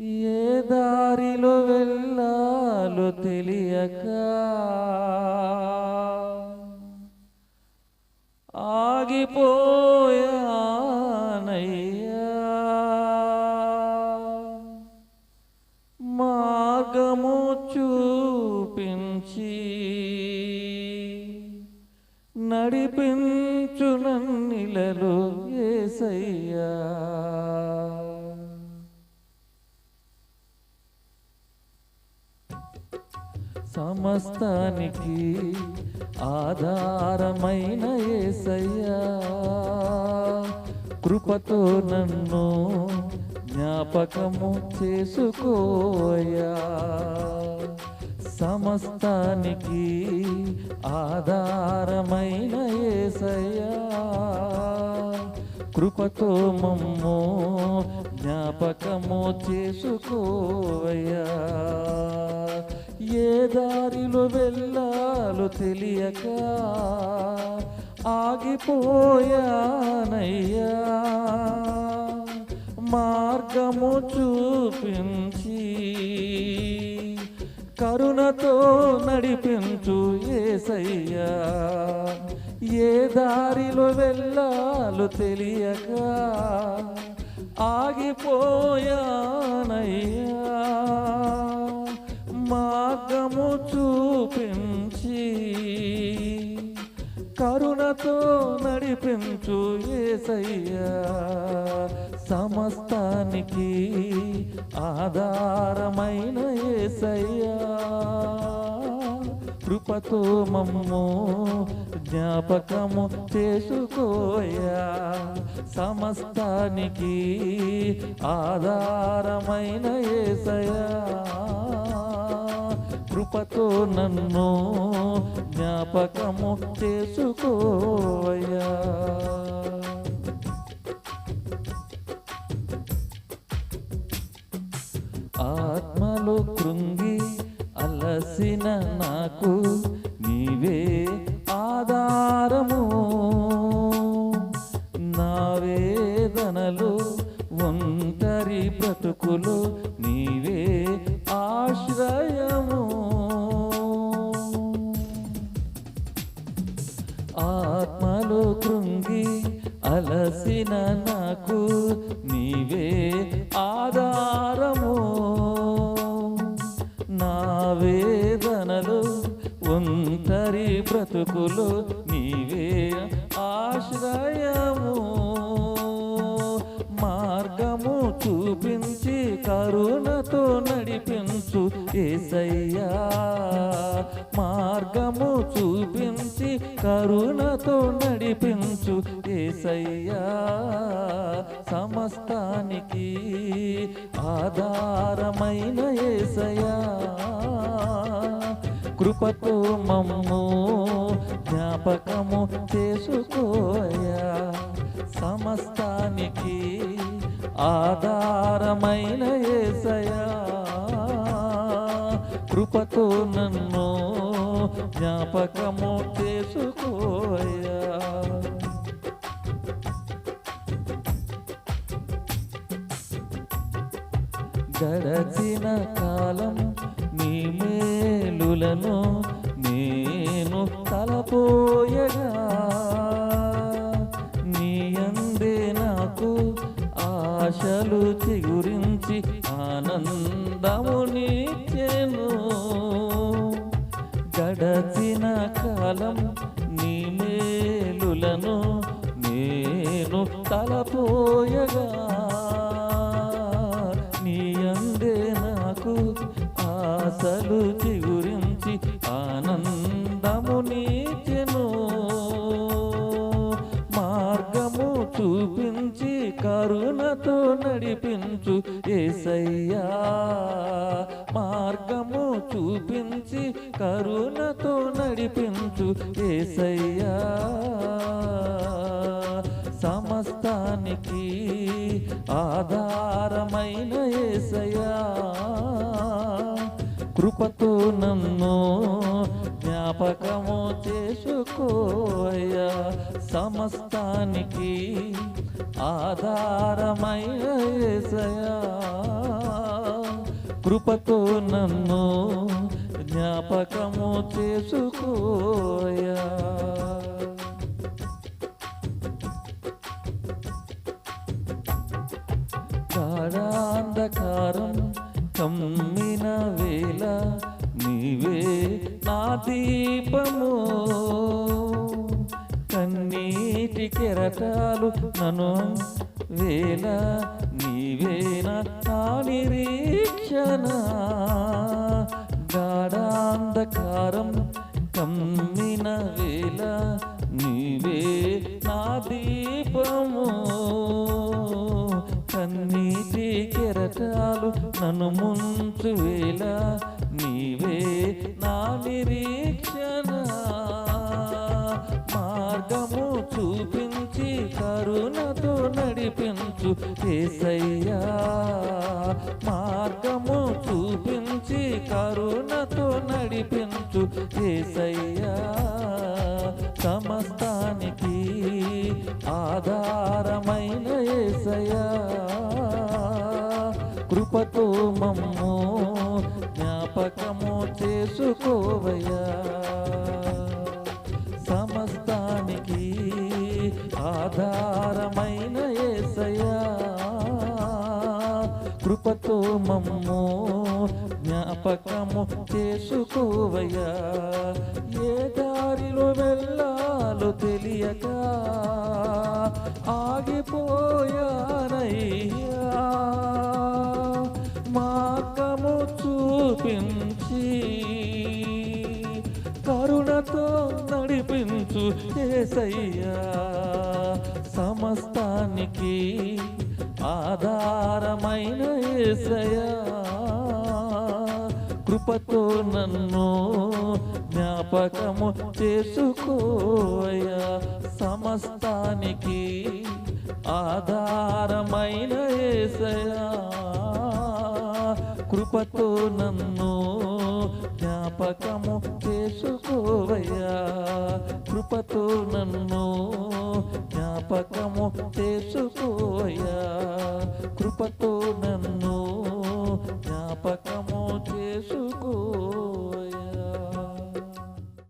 ఏ దారిలో సమస్తానికి ఆధారమైన ఏసయ్యా. కృపతో నన్ను జ్ఞాపకము చేసుకోయా. సమస్తానికి ఆధారమైన ఏసయ్యా. కృపతో మమ్ము జ్ఞాపకము చేసుకోవయ్యా. ఏ దారిలో వెళ్ళాలో తెలియక ఆగిపోయానయ్యా. మార్గము చూపించి కరుణతో నడిపించు ఏసయ్యా. ఏ దారిలో వెళ్ళాలో తెలియక ఆగిపోయానయ్యా. మార్గము చూపించి కరుణతో నడిపించు ఏసయ్యా. సమస్తానికి ఆధారమైన ఏసయ్యా. కృపతో మమ్ము జ్ఞాపకము చేసుకోయా. సమస్తానికి ఆధారమైన ఏసయా. కృపతో నన్ను జ్ఞాపకము చేసుకో. ఆధారము నా వేదనలు ఒంటరి బ్రతుకులు నీవే ఆశ్రయము. ఆత్మలు కృంగి అలసిన నాకు నీవే ఆధారము. నా వేదనలు ఒంటరి బ్రతుకులు నీవే ఆశ్రయము. మార్గము చూపించి కరుణతో నడిపించు ఏసయ్యా. మార్గము చూపించి కరుణతో నడిపించు ఏసయ్యా. సమస్తానికి ఆధారమైన ఏసయ్యా. కృపతో మమ్ము జ్ఞాపకము చేసుకోయా. సమస్తానికి ఆధారమైన ఏసయా. కృపతో నన్ను జ్ఞాపకము చేసుకోయా. గడచిన కాలం మేలులను నేను తలపోయగా నీ అందే నాకు ఆశలు చిగురించి ఆనందము నీచెను. గడచిన కాలం నీ మేలులను నేను తలపోయగా నీ అందే నాకు ఆశలు చిగు ఆనందము నీచెను మార్గము చూపించి కరుణతో నడిపించు ఏసయ్యా. మార్గము చూపించి కరుణతో నడిపించు ఏసయ్యా. సమస్తానికి ఆధారమైన ఏసయ్యా. కృపతో నన్ను జ్ఞాపకము చేసుకోయా. సమస్తానికి ఆధారమైన కృపతో నన్ను జ్ఞాపకము చేసుకోయా. గాఢాంధకారం కమ్మిన వేళ నీవే నా దీపము. కన్నీటి కెరటాలు నను వేళ నన్ను ముంచు వేళ నీవే నా నిరీక్షణ. మార్గము చూపించి కరుణతో నడిపించు కేసయ్యా మార్గము చూపించి కరుణతో నడిపించు కేసయ్యా సమస్తానికి ఆధారమైన ఏసయ్యా. కృపతో మమ్ము జ్ఞాపకము చేసుకోవయ్యా. సమస్తానికి ఆధారమైన ఏసయ్యా. కృపతో మమ్ము జ్ఞాపకము చేసుకోవయ్యా. ఏ దారిలో వెళ్ళాలో తెలియక ఆగిపో చూపించి కరుణతో నడిపించు ఏసయ్యా. సమస్తానికి ఆధారమైన ఏసయ్యా. కృపతో నన్ను జ్ఞాపకము చేసుకోయా సమస్తానికి ఆధారమైన ఏసయా కృపతో నన్ను జ్ఞాపకము చేసుకోవయ్యా. కృపతో నన్ను జ్ఞాపకము చేసుకోవయ్యా. కృపతో నన్ను జ్ఞాపకము చేసుకో